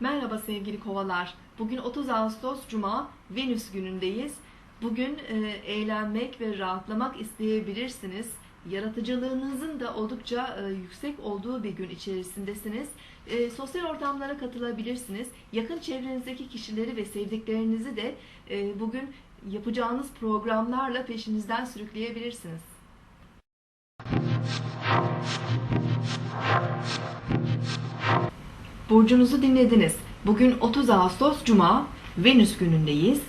Merhaba sevgili kovalar. Bugün 30 Ağustos Cuma, Venüs günündeyiz. Bugün e, eğlenmek ve rahatlamak isteyebilirsiniz. Yaratıcılığınızın da oldukça e, yüksek olduğu bir gün içerisindesiniz. E, sosyal ortamlara katılabilirsiniz. Yakın çevrenizdeki kişileri ve sevdiklerinizi de e, bugün yapacağınız programlarla peşinizden sürükleyebilirsiniz. Burcunuzu dinlediniz. Bugün 30 Ağustos Cuma, Venüs günündeyiz.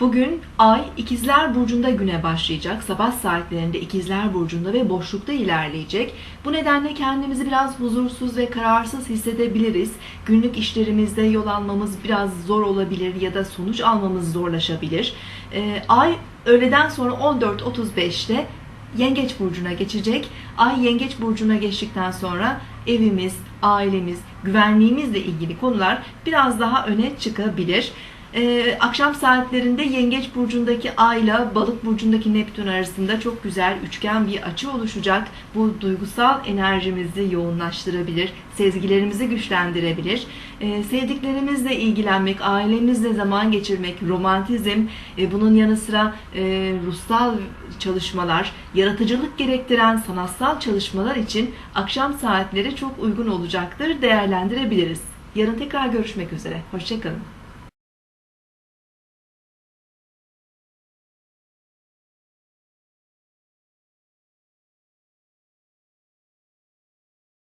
Bugün Ay İkizler Burcu'nda güne başlayacak. Sabah saatlerinde İkizler Burcu'nda ve boşlukta ilerleyecek. Bu nedenle kendimizi biraz huzursuz ve kararsız hissedebiliriz. Günlük işlerimizde yol almamız biraz zor olabilir ya da sonuç almamız zorlaşabilir. Ee, Ay öğleden sonra 14.35'te Yengeç burcuna geçecek. Ay Yengeç burcuna geçtikten sonra evimiz, ailemiz, güvenliğimizle ilgili konular biraz daha öne çıkabilir. Ee, akşam saatlerinde Yengeç burcundaki Ay ile Balık burcundaki Neptün arasında çok güzel üçgen bir açı oluşacak. Bu duygusal enerjimizi yoğunlaştırabilir, sezgilerimizi güçlendirebilir. Ee, sevdiklerimizle ilgilenmek, ailemizle zaman geçirmek, romantizm, e, bunun yanı sıra e, ruhsal çalışmalar, yaratıcılık gerektiren sanatsal çalışmalar için akşam saatleri çok uygun olacaktır, değerlendirebiliriz. Yarın tekrar görüşmek üzere. Hoşçakalın.